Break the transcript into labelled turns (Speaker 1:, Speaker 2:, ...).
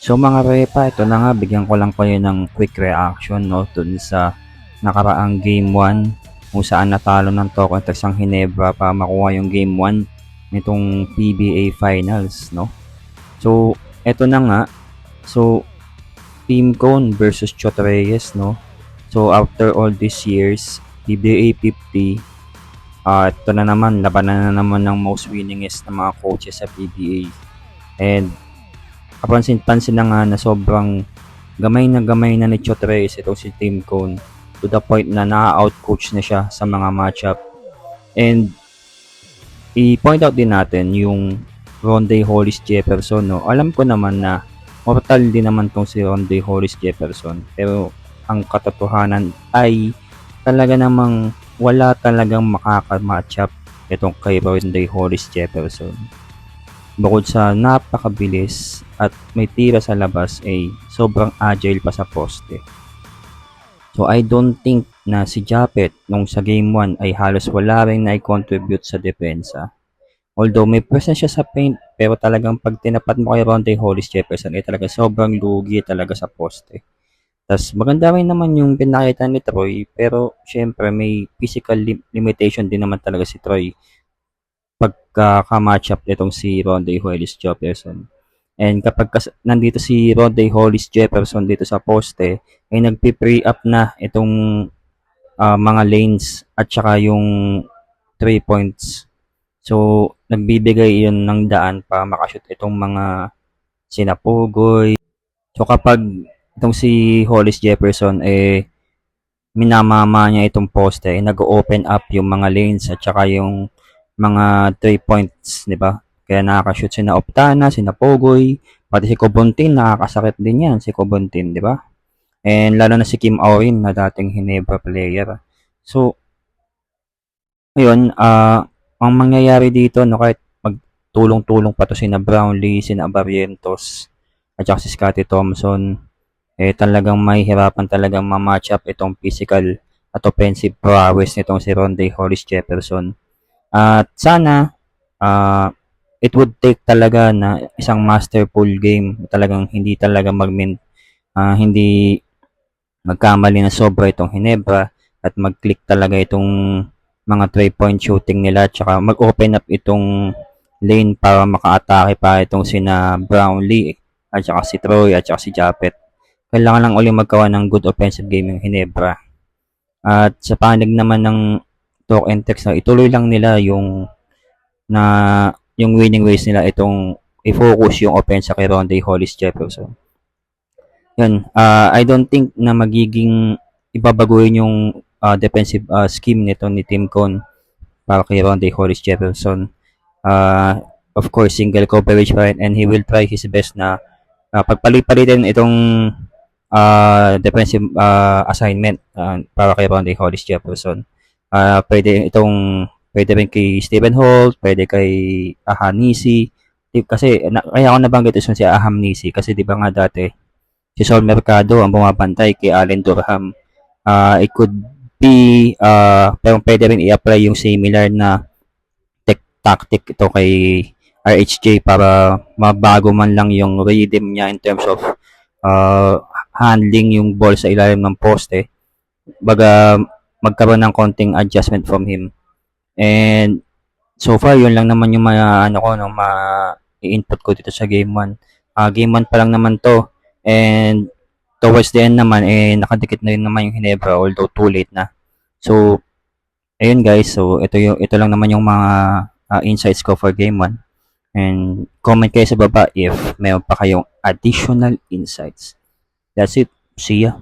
Speaker 1: So mga repa, ito na nga, bigyan ko lang kayo ng quick reaction no, dun sa nakaraang game 1 kung saan natalo ng Token Tex ang Hinebra para makuha yung game 1 nitong PBA Finals. No? So, ito na nga. So, Team Cone versus Chot Reyes. No? So, after all these years, PBA 50, ah ito na naman, labanan na naman ng most winningest ng mga coaches sa PBA. And kapansin-pansin na nga na sobrang gamay na gamay na ni Chot Reyes itong si Team Cone to the point na na-outcoach na siya sa mga matchup. And i-point out din natin yung Ronde Hollis Jefferson. No? Alam ko naman na mortal din naman tong si Ronde Hollis Jefferson. Pero ang katotohanan ay talaga namang wala talagang makaka-matchup itong kay Ronde Hollis Jefferson bukod sa napakabilis at may tira sa labas ay sobrang agile pa sa poste. So I don't think na si Japet nung sa game 1 ay halos wala rin na contribute sa depensa. Although may presence siya sa paint pero talagang pag tinapat mo kay Ronde Hollis Jefferson ay talaga sobrang lugi talaga sa poste. Tapos maganda rin naman yung pinakita ni Troy pero syempre may physical lim- limitation din naman talaga si Troy pagka-match up nitong si Ronde Hollis Jefferson. And kapag kas- nandito si Ronde Hollis Jefferson dito sa poste, ay nagpi-pre up na itong ah, mga lanes at saka yung 3 points. So, nagbibigay yun ng daan para makashoot itong mga sinapugoy. So, kapag itong si Hollis Jefferson, eh, minamama niya itong poste, eh, nag-open up yung mga lanes at saka yung mga 3 points, di ba? Kaya nakaka-shoot si na Optana, si na Pogoy, pati si Kobontin, nakakasakit din yan, si Kobontin, di ba? And lalo na si Kim Orin na dating Hinebra player. So, ayun, ah, ang mangyayari dito, no, kahit magtulong-tulong pa to si na Brownlee, si na Barrientos, at saka si Scotty Thompson, eh talagang may hirapan talagang ma-match up itong physical at offensive prowess nitong si Ronde Hollis Jefferson. At sana, ah, it would take talaga na isang masterful game, talagang hindi talaga mag ah, hindi magkamali na sobra itong Hinebra at mag-click talaga itong mga 3-point shooting nila at saka mag-open up itong lane para maka-atake pa itong sina Brownlee at saka si Troy at saka si Japet. Kailangan lang ulit magkawa ng good offensive game yung Hinebra. At sa panig naman ng talk and text na ituloy lang nila yung na yung winning ways nila itong i-focus yung offense kay Ronde Hollis Jefferson. Yun, ah, I don't think na magiging ibabaguhin yung ah, defensive ah, scheme nito ni Tim Cone para kay Ronde Hollis Jefferson. Ah, of course, single coverage pa rin and he will try his best na uh, pagpalit-palitin itong ah, defensive ah, assignment ah, para kay Ronde Hollis Jefferson. Ah, pwede itong pwede rin kay Stephen Holt, pwede kay Ahanisi. Kasi na, kaya ako nabanggit ito si Ahanisi kasi di ba nga dati si Saul Mercado ang bumabantay kay Allen Durham. Ah, it could be ah pero pwede rin i-apply yung similar na tech tactic ito kay RHJ para mabago man lang yung rhythm niya in terms of ah, handling yung ball sa ilalim ng poste. Baga magkaroon ng konting adjustment from him. And so far, yun lang naman yung mga ano ko, no, ma i-input ko dito sa game 1. Ah, game 1 pa lang naman to. And towards the end naman, eh, nakadikit na rin naman yung Hinebra, although too late na. So, ayun guys. So, ito, yung, ito lang naman yung mga ah, insights ko for game 1. And comment kayo sa baba if mayroon pa kayong additional insights. That's it. See ya.